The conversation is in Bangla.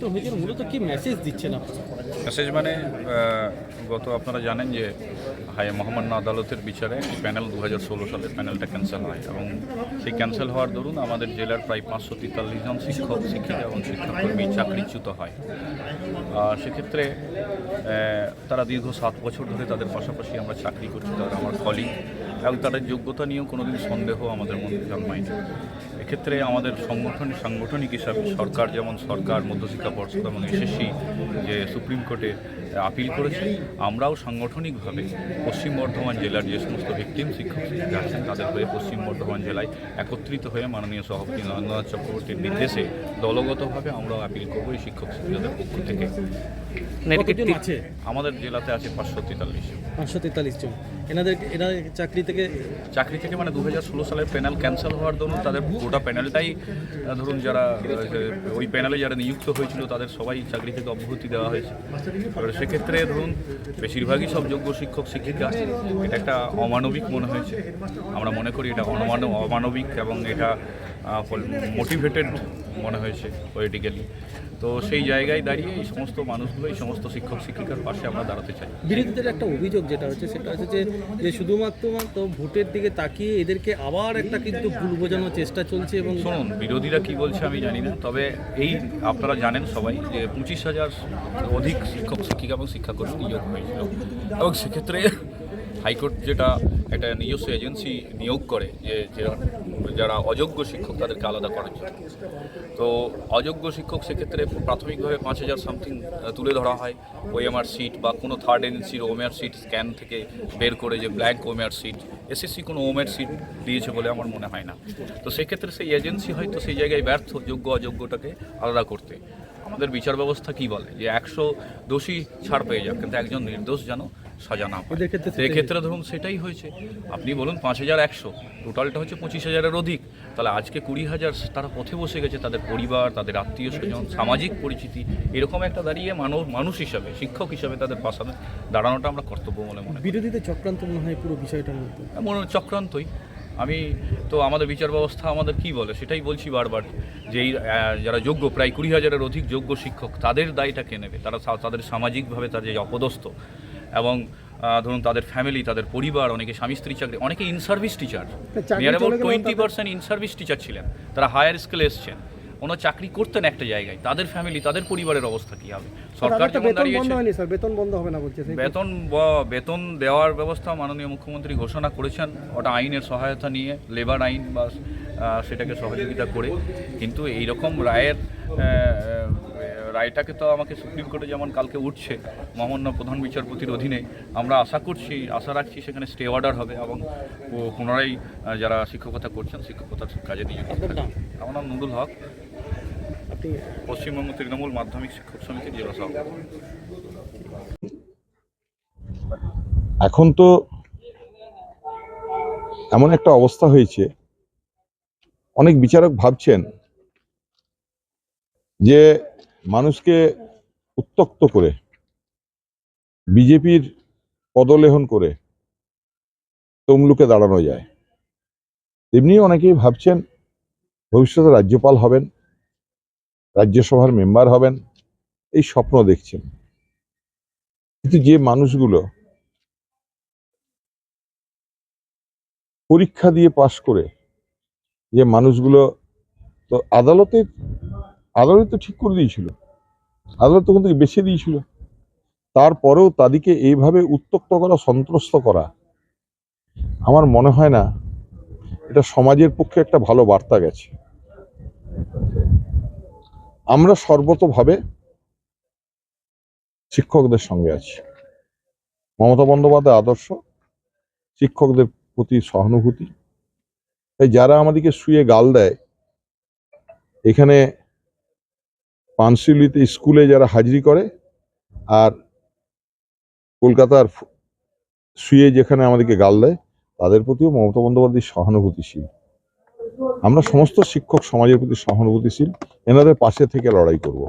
পরিবর্তন হয়েছে মূলত কি মেসেজ দিচ্ছেন মেসেজ মানে গত আপনারা জানেন যে, হাই মহামান্য আদালতের বিচারে প্যানেল দু হাজার ষোলো সালে প্যানেলটা ক্যান্সেল হয় এবং সেই ক্যান্সেল হওয়ার দরুন আমাদের জেলার প্রায় পাঁচশো তেতাল্লিশ জন শিক্ষক, শিক্ষিকা এবং শিক্ষাকর্মী চাকরিচ্যুত হয়। আর সেক্ষেত্রে তারা দীর্ঘ সাত বছর ধরে তাদের পাশাপাশি আমরা চাকরি করছি, তারা আমার কলিগ এবং তাদের যোগ্যতা নিয়েও কোনোদিন সন্দেহ আমাদের মধ্যে জন্মায়নি। এক্ষেত্রে আমাদের সংগঠন সাংগঠনিক হিসাবে সরকার যেমন সরকার মধ্যশিক্ষা পর্ষদ এবং এসএসসি যে সুপ্রিম কোর্টে আপিল করেছে আমরাও সাংগঠনিকভাবে পশ্চিম বর্ধমান জেলার যে সমস্ত ভিক্টিম শিক্ষক শিক্ষিকা আছেন তাদের হয়ে পশ্চিম বর্ধমান জেলায় একত্রিত হয়ে মাননীয় সভাপতি নরেন্দ্রনাথ চক্রবর্তীর নির্দেশে দলগতভাবে আমরাও আপিল করব এই শিক্ষক শিক্ষকদের পক্ষ থেকে। আমাদের জেলাতে আছে পাঁচশো তেতাল্লিশ পাঁচশো তেতাল্লিশ জন। এনাদের এনাদের চাকরি থেকে চাকরি থেকে মানে দু হাজার ষোলো সালের প্যানেল ক্যান্সেল হওয়ার জন্য তাদের গোটা প্যানেলটাই ধরুন যারা ওই প্যানেলে যারা নিযুক্ত হয়েছিল তাদের সবাই চাকরি থেকে অব্যাহতি দেওয়া হয়েছে। এবার সেক্ষেত্রে ধরুন, বেশিরভাগই সব যোগ্য শিক্ষক, শিক্ষিকা এটা একটা অমানবিক মনে হয়েছে। আমরা মনে করি এটা অনমান, অমানবিক এবং এটা মোটিভেটেড মনে হয়েছে পলিটিক্যালি তো সেই জায়গায় দাঁড়িয়ে এই সমস্ত মানুষগুলো এই সমস্ত শিক্ষক শিক্ষিকার পাশে আমরা দাঁড়াতে চাই। বিরোধীদের একটা অভিযোগ যেটা হচ্ছে সেটা হচ্ছে যে যে শুধুমাত্র মাত্র ভোটের দিকে তাকিয়ে এদেরকে আবার একটা কিন্তু ভুল বোঝানোর চেষ্টা চলছে এবং শুনুন বিরোধীরা কি বলছে আমি জানি না তবে এই আপনারা জানেন সবাই যে পঁচিশ হাজার অধিক শিক্ষক শিক্ষিকা এবং শিক্ষাকর্মী নিয়োগ হয়েছিল। এবং সেক্ষেত্রে হাইকোর্ট যেটা একটা নিজস্ব এজেন্সি নিয়োগ করে, যে যারা অযোগ্য শিক্ষক তাদেরকে আলাদা করার জন্য। তো অযোগ্য শিক্ষক সেক্ষেত্রে প্রাথমিকভাবে পাঁচ হাজার সামথিং তুলে ধরা হয়। ওএমআর সিট বা কোনো থার্ড এজেন্সির ওমেআর সিট স্ক্যান থেকে বের করে যে ব্ল্যাঙ্ক ওমেআর সিট এসএসসি কোনো ওমের সিট দিয়েছে বলে আমার মনে হয় না। তো সেক্ষেত্রে সেই এজেন্সি হয়তো সেই জায়গায় ব্যর্থ, যোগ্য অযোগ্যটাকে আলাদা করতে। আমাদের বিচার ব্যবস্থা কি বলে? যে একশো দোষী ছাড় পেয়ে যাক, কিন্তু একজন নির্দোষ যেন সাজা না পায়। এক্ষেত্রে ধরুন সেটাই হয়েছে। আপনি বলুন পাঁচ হাজার একশো টোটালটা হচ্ছে পঁচিশ হাজারের অধিক। তাহলে আজকে কুড়ি হাজার তারা পথে বসে গেছে তাদের পরিবার তাদের আত্মীয় স্বজন সামাজিক পরিচিতি এরকম একটা দাঁড়িয়ে মানুষ মানুষ হিসাবে শিক্ষক হিসাবে তাদের পাশে দাঁড়ানোটা আমরা কর্তব্য বলে মনে করি। বিরোধীদের চক্রান্ত মনে হয় পুরো বিষয়টার মধ্যে মনে চক্রান্তই। আমি তো আমাদের বিচার ব্যবস্থা আমাদের কি বলে সেটাই বলছি বারবার যে এই যারা যোগ্য প্রায় কুড়ি হাজারের অধিক যোগ্য শিক্ষক তাদের দায়টা কে নেবে? তারা তাদের সামাজিকভাবে তাদের যে অপদস্থ এবং ধরুন তাদের ফ্যামিলি তাদের পরিবার অনেকে স্বামী স্ত্রী চাকরি অনেকে in service teacher near about twenty percent in service teacher ছিলেন। তারা হায়ার স্কেলে এসছেন। ওনার চাকরি করতেন একটা জায়গায়। তাদের ফ্যামিলি তাদের পরিবারের অবস্থা কী হবে? সরকার যেমন দাঁড়িয়েছে বেতন বন্ধ হবে না বলছে বেতন বেতন দেওয়ার ব্যবস্থা মাননীয় মুখ্যমন্ত্রী ঘোষণা করেছেন। ওটা আইনের সহায়তা নিয়ে লেবার আইন বা সেটাকে সহযোগিতা করে। কিন্তু এইরকম রায়ের রায়টাকে তো আমাকে সুপ্রিম কোর্টে যেমন কালকে উঠছে মহামান্য প্রধান বিচারপতির অধীনে আমরা আশা করছি আশা রাখছি সেখানে স্টে অর্ডার হবে এবং ও- পুনরায় যারা শিক্ষকতা করছেন শিক্ষকতার কাজে নিযুক্ত? থাকবেন। আমার নাম নুরুল হক পশ্চিমবঙ্গ তৃণমূল মাধ্যমিক শিক্ষক সমিতির জেলা সভাপতি এখন তো এমন একটা অবস্থা হয়েছে অনেক বিচারক ভাবছেন যে মানুষকে উত্তক্ত করে, বিজেপির পদলেহন করে তমলুকে দাঁড়ানো যায়। তেমনি অনেকেই ভাবছেন, ভবিষ্যতে রাজ্যপাল হবেন, রাজ্যসভার মেম্বার হবেন, এই স্বপ্ন দেখছেন। কিন্তু যে মানুষগুলো পরীক্ষা দিয়ে পাশ করে, যে মানুষগুলো তো আদালতে আদালত তো ঠিক করে দিয়েছিল। আদালত তখন থেকে বেছে দিয়েছিল। তারপরেও তাদেরকে এইভাবে উত্তক্ত করা, সন্ত্রস্ত করা, আমার মনে হয় না, এটা সমাজের পক্ষে একটা ভালো বার্তা গেছে। আমরা সর্বতভাবে শিক্ষকদের সঙ্গে আছি। মমতা বন্দ্যোপাধ্যায় আদর্শ, শিক্ষকদের প্রতি সহানুভূতি। তাই যারা আমাদেরকে শুয়ে গাল দেয়, এখানে পানশিলিতে স্কুলে যারা হাজিরি করে আর কলকাতার শুয়ে যেখানে আমাদেরকে গাল দেয়, তাদের প্রতিও মমতা বন্দ্যোপাধ্যায় সহানুভূতিশীল। আমরা সমস্ত শিক্ষক সমাজের প্রতি সহানুভূতিশীল, এনাদের পাশে থেকে লড়াই করব।